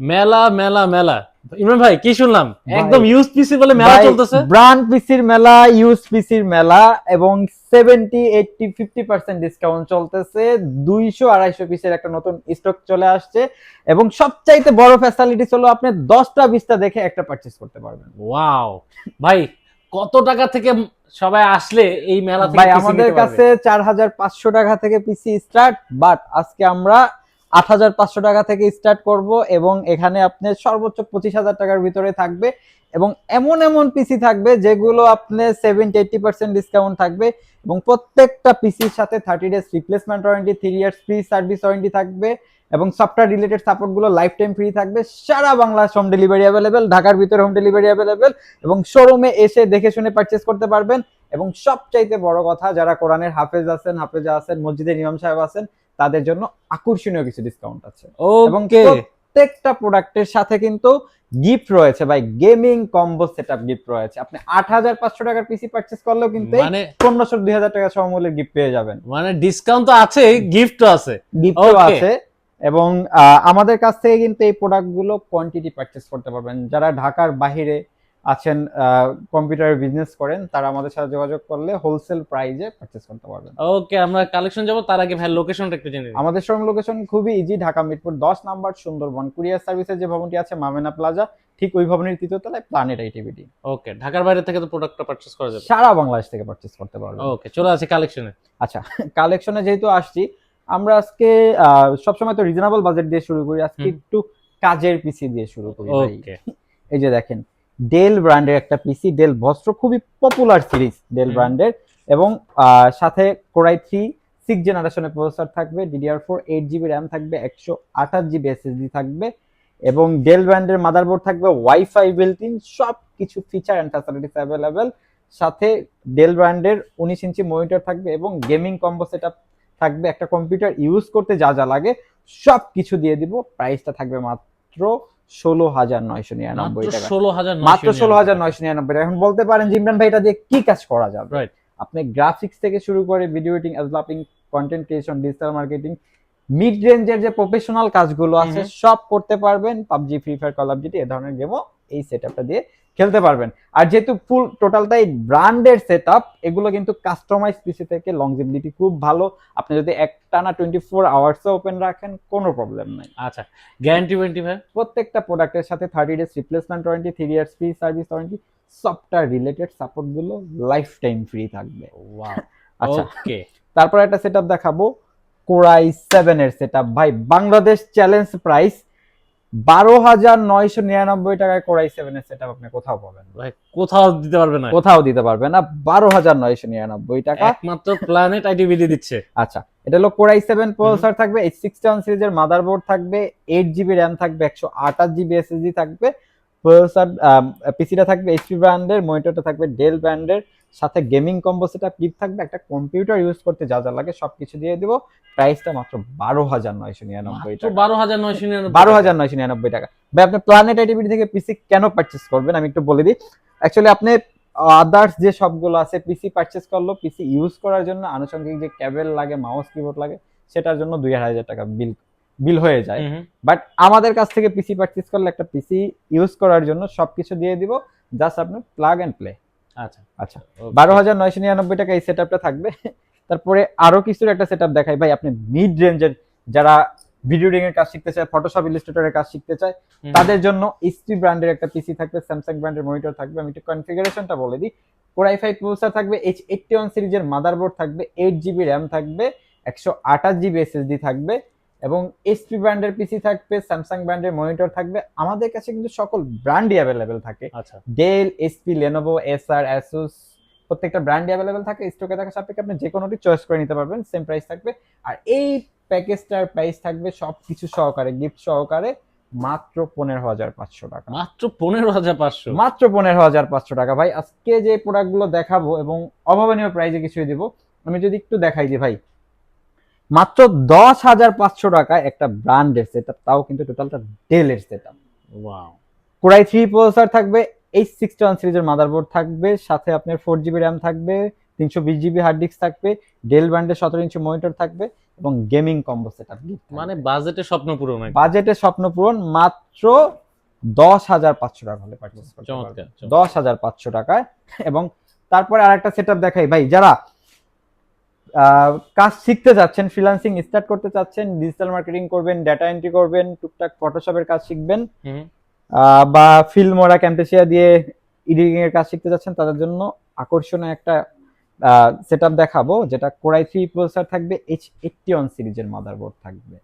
মেলা মেলা মেলা। ইমরান ভাই কি শুনলাম? একদম ইউজ পিসি বলে মেলা চলতেছে। ব্র্যান্ড পিসির মেলা ইউজ পিসির মেলা এবং seventy eighty fifty percent discount চলতেছে। দুইশো আড়াইশো পিসের একটা নতুন স্টক চলে আসছে এবং সবচাইতে বড় ফ্যাসিলিটি হলো আপনি দশটা বিশটা দেখে একটা পারচেস করতে পারবেন। ওয়াও ভাই কত টাকা থেকে সবাই আসলে এই মেলা থেকে ভাই আমাদের কাছে চার হাজার পাঁচশো টাকা থেকে পিসি স্টার্ট বাট আজকে আমরা আট হাজার পাঁচশো টাকা থেকে স্টার্ট করব এবং এখানে আপনি সর্বোচ্চ পঁচিশ হাজার টাকার ভিতরে থাকবে এবং এমন এমন পিসি থাকবে যেগুলো আপনি সেভেন্টি এইটটি পার্সেন্ট ডিসকাউন্ট থাকবে এবং প্রত্যেকটা পিসির সাথে thirty days replacement warranty three years free service warranty থাকবে এবং সফটওয়্যার রিলেটেড সাপোর্টগুলো লাইফ টাইম ফ্রি থাকবে। সারা বাংলাদেশ হোম ডেলিভারি অ্যাভেলেবেল ঢাকার ভিতরে হোম ডেলিভারি অ্যাভেলেবেল এবং শোরুমে এসে দেখে শুনে পারচেস করতে পারবেন। এবং সবচাইতে বড় কথা, যারা কোরআনের হাফেজ আছেন, হাফেজা আছেন মসজিদের ইমাম সাহেব আছেন তাদের জন্য আকর্ষণীয় কিছু ডিসকাউন্ট আছে। এবং প্রত্যেকটা প্রোডাক্টের সাথে কিন্তু গিফট রয়েছে। ভাই গেমিং কম্বো সেটআপ গিফট রয়েছে। আপনি আট হাজার পাঁচশো টাকার পিসি পারচেস করলেও কিন্তু মানে পনেরোশো দুই হাজার টাকা সমমূল্যের গিফট পেয়ে যাবেন। মানে ডিসকাউন্ট তো আছে গিফটও আছে। গিফটও আছে। এবং আমাদের কাছ থেকে কিন্তু এই প্রোডাক্টগুলো কোয়ান্টিটি পারচেস করতে পারবেন। যারা ঢাকার বাহিরে আছেন কম্পিউটার বিজনেস করেন তারা আমাদের সাথে যোগাযোগ করলে হোলসেল প্রাইজে পারচেস করতে পারবেন। ওকে আমরা কালেকশন যাব তার আগে ভাই লোকেশনটা একটু জেনে। আমাদের শোরুম লোকেশন খুবই ইজি ঢাকা মিরপুর দশ নাম্বার সুন্দরবন। কুরিয়ার সার্ভিসের যে ভবনটি আছে মামেনা প্লাজা ঠিক ওই ভবনের তৃতীয় তলায় প্ল্যানেট আইটিভিটি ওকে ঢাকার বাইরে থেকে তো প্রোডাক্টটা পারচেজ করা যাবে। সারা বাংলাদেশ থেকে পারচেস করতে পারবেন। ওকে চলে আসি কালেকশনে আচ্ছা কালেকশনে যেহেতু আসছি আমরা আজকে সবসময় তো রিজনেবল বাজেট দিয়ে শুরু করি আজকে একটু কাজের পিসি দিয়ে শুরু করি ভাই। ওকে এই যে দেখেন ডেল ব্র্যান্ডের একটা পিসি ডেল ভস্ত্র খুবই পপুলার সিরিজ ডেল ব্র্যান্ডের এবং সাথে কোরাই থ্রি সিক্স জেনারেশনের প্রসেসর থাকবে DDR four eight GB RAM থাকবে একশো আঠাশ জিবি এসএসডি থাকবে এবং ডেল ব্র্যান্ডের মাদারবোর্ড থাকবে ওয়াইফাই বিল্ট ইন সব কিছু ফিচার অ্যান্ড ফ্যাসিলিটিস অ্যাভেলেবেল সাথে ডেল ব্র্যান্ডের উনিশ ইঞ্চি মনিটর থাকবে এবং গেমিং কম্বো সেটআপ থাকবে একটা কম্পিউটার ইউজ করতে যা যা লাগে সব কিছু দিয়ে দিব। প্রাইসটা থাকবে মাত্র ষোলো হাজার নয়শো নিরানব্বই টাকা। ষোলো হাজার মাত্র ষোলো হাজার নয়শো নিরানব্বই টাকা। এখন বলতে পারেন যে ইমরান ভাই এটা দিয়ে কি কাজ করা যাবে. আপনি গ্রাফিক্স থেকে শুরু করে video editing developing content creation digital marketing mid রেঞ্জের যে প্রফেশনাল কাজগুলো আছে সব করতে পারবেন। PUBG free fire call of GT এ ধরনের গেমও এই সেটআপটা দিয়ে খেলতে পারবেন। আর যেহেতু ফুল টোটালটাই ব্র্যান্ডের সেটআপ এগুলো কিন্তু কাস্টমাইজ পিসি থেকে লংজিবিলিটি খুব ভালো। আপনি যদি একটানা টোয়েন্টি ফোর আওয়ার্স ওপেন রাখেন কোনো প্রবলেম নাই। আচ্ছা গ্যারান্টি ওয়ারেন্টি ভাই? প্রত্যেকটা প্রোডাক্টের সাথে thirty days replacement warranty three years free service warranty software related সাপোর্টগুলো life time free থাকবে। ওয়াও আচ্ছা ওকে তারপর একটা সেটআপ দেখাবো। কোরাই সেভেন এর সেটআপ ভাই বাংলাদেশ চ্যালেঞ্জ প্রাইস বারো হাজার নয়শো নিরানব্বই টাকায় কোরাই সেভেন এর সেটআপ আপনি কোথাও পাবেন। কোথাও দিতে পারবে না। কোথাও দিতে পারবে না বারো হাজার নয়শো নিরানব্বই টাকা। একমাত্র প্ল্যানেট আইটিভিডি দিচ্ছে। আচ্ছা এটা হলো কোরাই সেভেন প্রসেসর থাকবে এইচ সিক্সটি ওয়ান সিরিজের মাদারবোর্ড থাকবে এইট জিবি র্যাম থাকবে একশো আঠাশ জিবি এসএসডি থাকবে প্রসেসর পিসিটা থাকবে এইচপি ব্র্যান্ডের মনিটরটা থাকবে ডেল ব্র্যান্ডের সাথে গেমিং কম্বো সেটা ক্লিপ থাকবে একটা কম্পিউটার ইউজ করতে যা যা লাগে সবকিছু দিয়ে দিব। প্রাইসটা মাত্র বারো হাজার নয়শো নিরানব্বই টাকা। বারো হাজার নয়শো নিরানব্বই বারো হাজার নয়শো নিরানব্বই টাকা। ভাই আপনি প্ল্যানেট আইটিভিটি থেকে পিসি কেন পারচেস করবেন? আমি একটু বলে দিই। অ্যাকচুয়ালি আপনি আদার্স যে সবগুলো আছে পিসি পারচেস করল পিসি ইউজ করার জন্য আনুষঙ্গিক যে ক্যাবেল লাগে মাউস কিবোর্ড লাগে সেটার জন্য দুই আড়াই হাজার টাকা বিল বিল হয়ে যায়। বাট আমাদের কাছ থেকে পিসি পারচেস করলে একটা পিসি ইউজ করার জন্য সবকিছু দিয়ে দিব। জাস্ট আপনি প্লাগ অ্যান্ড প্লে আচ্ছা। আচ্ছা. বারো হাজার নয়শো নিরানব্বই টাকা এই সেটআপটা থাকবে। তারপরে আরও কিছুর একটা সেটআপ দেখাই। ভাই আপনি মিড রেঞ্জের যারা ভিডিও এর কাজ শিখতে চায় ফটোশপ ইলাস্ট্রেটরের কাজ শিখতে চায় তাদের জন্য এইচপি ব্র্যান্ডের একটা পিসি থাকবে স্যামসাং ব্র্যান্ডের মনিটর থাকবে। আমি একটু কনফিগারেশনটা বলে দিই। কোরাই ফাইভ প্রসেসর থাকবে এইচ এইটটি ওয়ান সিরিজের মাদারবোর্ড থাকবে এইট জিবি র্যাম থাকবে একশো আঠাশ জিবি এসএসডি থাকবে এবং এইচপি ব্র্যান্ডের পিসি থাকবে স্যামসাং ব্র্যান্ডের মনিটর থাকবে। আমাদের কাছে কিন্তু সকল ব্র্যান্ডই অ্যাভেলেবেল থাকে। আচ্ছা। Dell HP Lenovo Acer ASUS প্রত্যেকটা ব্র্যান্ডই অ্যাভেলেবেল থাকে। স্টকে থাকা সাপেক্ষে আপনি যে কোনোটি চয়েস করে নিতে পারবেন সেম প্রাইস থাকবে। আর এই প্যাকেজটার প্রাইস থাকবে সব কিছু সহকারে গিফট সহকারে মাত্র পনেরো হাজার পাঁচশো টাকা। মাত্র পনেরো হাজার পাঁচশো? মাত্র পনেরো হাজার পাঁচশো টাকা। ভাই আজকে যে প্রোডাক্টগুলো দেখাবো এবং অভাবনীয় প্রাইজে কিছুই দিব আমি যদি একটু দেখাই যে ভাই মাত্র দশ হাজার পাঁচশো টাকায় একটা ব্র্যান্ডের সেট তাও কিন্তু টোটালটা ডেলের set wow core i three processor থাকবে এইচ সিক্সটি ওয়ান সিরিজের মাদারবোর্ড থাকবে সাথে আপনার ফোর জিবি র্যাম থাকবে তিনশো বিশ জিবি হার্ড ডিস্ক থাকবে ডেল ব্র্যান্ডের সতেরো ইঞ্চি মনিটর থাকবে এবং গেমিং কম্বো সেট আপ মানে বাজেটে স্বপ্ন পূরণ বাজেটে স্বপ্ন পূরণ মাত্র দশ হাজার পাঁচশো টাকা হলে পারচেস করতে। দশ হাজার পাঁচশো টাকায় এবং তারপরে আরেকটা সেট আপ দেখাই। ভাই যারা কাজ শিখতে চাচ্ছেন ফ্রিল্যান্সিং স্টার্ট করতে চাচ্ছেন ডিজিটাল মার্কেটিং করবেন ডেটা এন্ট্রি করবেন টুকটাক ফটোশপের কাজ শিখবেন বা ফিল্ম বা ফিল্মোরা ক্যাম্পেসিয়া দিয়ে এডিটিং এর কাজ শিখতে যাচ্ছেন তাদের জন্য আকর্ষণীয় একটা সেট দেখাবো যেটা কোরাই থ্রি প্রসেসর থাকবে এইচ এইটটি ওয়ান সিরিজের মাদারবোর্ড থাকবে।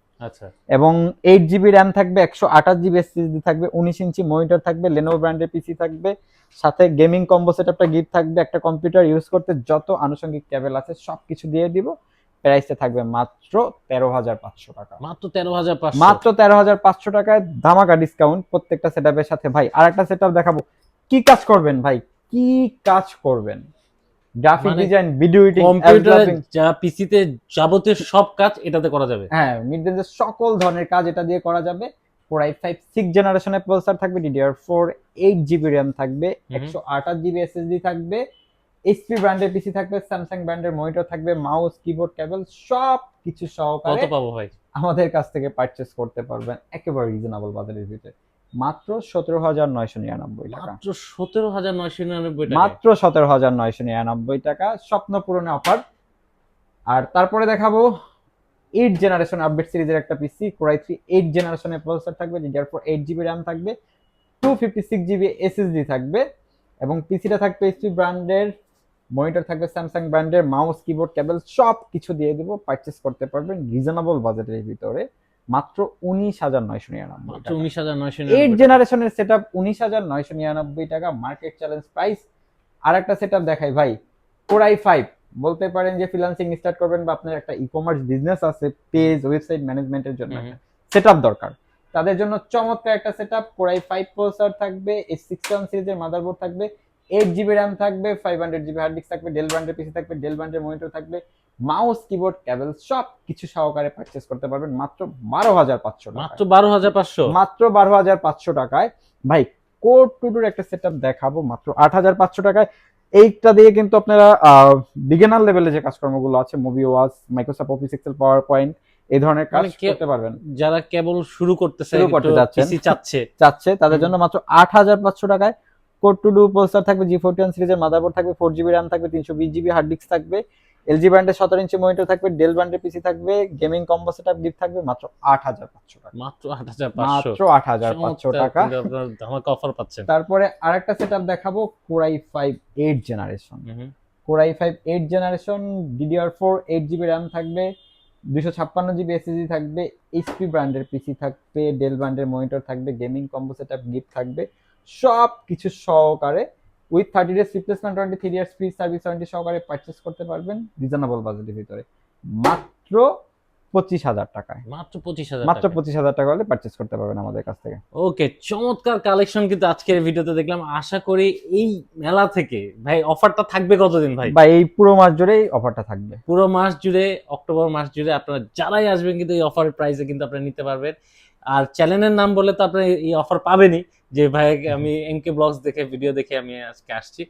এবং এইট জিবি র্যাম থাকবে একশো আঠাশ জিবি এসএসডি থাকবে উনিশ ইঞ্চি মনিটর থাকবে লেনোভো ব্র্যান্ডের পিসি থাকবে সাথে গেমিং কম্বো সেটআপটা গিফট থাকবে একটা কম্পিউটার ইউজ করতে যত আনুষঙ্গিক কেবল আছে সব কিছু দিয়ে দিব প্রাইসে থাকবে মাত্র তেরো হাজার পাঁচশো টাকা। মাত্র তেরো হাজার পাঁচশো। মাত্র তেরো হাজার পাঁচশো টাকায় ধামাকা ডিসকাউন্ট প্রত্যেকটা সেটআপের সাথে। ভাই আর একটা সেটআপ দেখাবো। কি কাজ করবেন ভাই? কি কাজ করবেন? গ্রাফিক মানে ডিজাইন ভিডিও এডিটিং কম্পিউটারে যা পিসিতে যাবতীয় সব কাজ এটাতে করা যাবে। হ্যাঁ মিড রেঞ্জের সকল ধরনের কাজ এটা দিয়ে করা যাবে। কোর আই ফাইভ সিক্স জেনারেশনের প্রসেসর থাকবে DDR four eight GB RAM থাকবে। একশো আঠাশ জিবি এসএসডি থাকবে এইচপি ব্র্যান্ডের পিসি থাকবে স্যামসাং ব্র্যান্ডের মনিটর থাকবে মাউস কিবোর্ড কেবল সব কিছু সহকারে কত পাবো ভাই। আমাদের কাছ থেকে পারচেস করতে পারবেন। একেবারে রিজনেবল বাজারের ভিতরে। মাত্র সতেরো হাজার নয়শো নিরানব্বই টাকা। মাত্র সতেরো হাজার নয়শো নিরানব্বই টাকা। মাত্র সতেরো হাজার নয়শো নিরানব্বই টাকা স্বপ্ন পূরণে অফার। আর তারপরে দেখাবো এইট জেনারেশন আপডেট সিরিজের একটা PC core i three eight জেনারেশনের প্রসেসর থাকবে DDR four eight GB RAM থাকবে two fifty six GB SSD থাকবে এবং পিসিটা থাকবে এইচপি ব্র্যান্ডের মনিটর থাকবে স্যামসাং ব্র্যান্ডের মাউস কিবোর্ড কেবল সব কিছু দিয়ে দিব পারচেস করতে পারবেন রিজনেবল বাজেটের ভিতরে। মাত্র উনিশ হাজার নয়শো নিরানব্বই উনিশ হাজার নয়শো এইট জেনারেশনের সেট আপ উনিশ হাজার নয়শো নিরানব্বই টাকা মার্কেট চ্যালেঞ্জ প্রাইস আর একটা সেট আপ দেখাই ভাই কোরাই ফাইভ বলতে পারেন যে ফ্রিল্যান্সিং স্টার্ট করবেন বা আপনার একটা ই কমার্স বিজনেস আছে পেজ ওয়েবসাইট ম্যানেজমেন্টের জন্য সেট আপ দরকার। তাদের জন্য চমৎকার একটা set up core i five processor থাকবে এই সিক্স ওয়ান সিরিজের মাদারবোর্ড থাকবে এইট জিবি র্যাম থাকবে five hundred GB hard disk থাকবে ডেল ব্র্যান্ডের পিসি থাকবে ডেল ব্র্যান্ডের মনিটর থাকবে মাউস কিবোর্ড কেবল সব কিছু সহকারে পারচেস করতে পারবেন মাত্র বারো হাজার পাঁচশো মাত্র বারো হাজার পাঁচশো? মাত্র বারো হাজার পাঁচশো টাকায়। ভাই কোড টুডুর একটা সেট দেখাবো মাত্র আট হাজার পাঁচশো টাকায়। এইটা দিয়ে কিন্তু আপনারা বিগিনার লেভেলে যে কাজকর্মগুলো আছে মুভি ওয়াজ Microsoft office Excel power point এই ধরনের কাজ মানে করতে পারবেন। যারা কেবল শুরু করতেছে শুরু করতে যাচ্ছেন। চাচ্ছে। চাচ্ছে তাদের জন্য মাত্র আট হাজার পাঁচশো টাকায়। কোড টু ডু প্রসেসর থাকবে জি ফোরটি ওয়ান সিরিজের মাদারবোর্ড থাকবে ফোর জিবি র্যাম থাকবে তিনশো বিশ জিবি হার্ড ডিস্ক থাকবে। এলজি ব্র্যান্ডের সতেরো ইঞ্চি মনিটর থাকবে ডেল ব্র্যান্ডের পিসি থাকবে gaming combo set up gift থাকবে মাত্র আট হাজার পাঁচশো টাকা। মাত্র আট হাজার পাঁচশো। মাত্র আট হাজার পাঁচশো টাকা। ধামাকা অফার পাচ্ছেন। তারপরে আরেকটা সেট আপ দেখাবো core i five eight generation core i five eight generation DDR four eight GB RAM থাকবে দুশো ছাপ্পান্ন জিবি এসএসডি থাকবে এইচপি ব্র্যান্ডের পিসি থাকবে ডেল ব্র্যান্ডের মনিটর থাকবে gaming combo set up gift থাকবে সব কিছু সহকারে with thirty days replacement twenty three years free service warranty সহকারে পারচেস করতে পারবেন রিজনেবল বাজেটের ভিতরে। মাত্র পঁচিশ হাজার টাকায়। মাত্র পঁচিশ হাজার মাত্র পঁচিশ হাজার টাকা হলে পারচেস করতে পারবেন আমাদের কাছ থেকে। ওকে চমৎকার কালেকশন কিন্তু আজকের ভিডিওতে দেখলাম। আশা করি এই মেলা থেকে ভাই অফারটা থাকবে কতদিন ভাই? বা এই পুরো মাস জুড়েই অফারটা থাকবে। পুরো মাস জুড়ে অক্টোবর মাস জুড়ে আপনারা যারাই আসবেন কিন্তু এই অফার প্রাইসে কিন্তু আপনারা নিতে পারবেন। আর চ্যানেলের নাম বলে তো আপনারা এই অফার পাবেনই যে ভাই আমি এমকে ব্লগস দেখে ভিডিও দেখে আমি আজকে আসছি।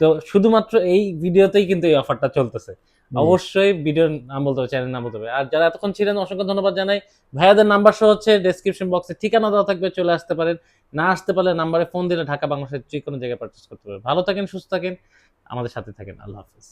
তো শুধুমাত্র এই ভিডিওতেই কিন্তু এই অফারটা চলতেছে। অবশ্যই ভিডিওর নাম বলতে হবে চ্যানেল নাম বলতে হবে। আর যারা এতক্ষণ ছিলেন অসংখ্য ধন্যবাদ জানাই। ভাইয়াদের নাম্বার সহ হচ্ছে ডেসক্রিপশন বক্সে ঠিকানা দেওয়া থাকবে চলে আসতে পারেন। না আসতে পারলে নাম্বারে ফোন দিলে ঢাকা বাংলাদেশের যে কোনো জায়গায় পারচেস করতে পারবেন। ভালো থাকেন সুস্থ থাকেন। আমাদের সাথে থাকেন। আল্লাহ হাফিজ।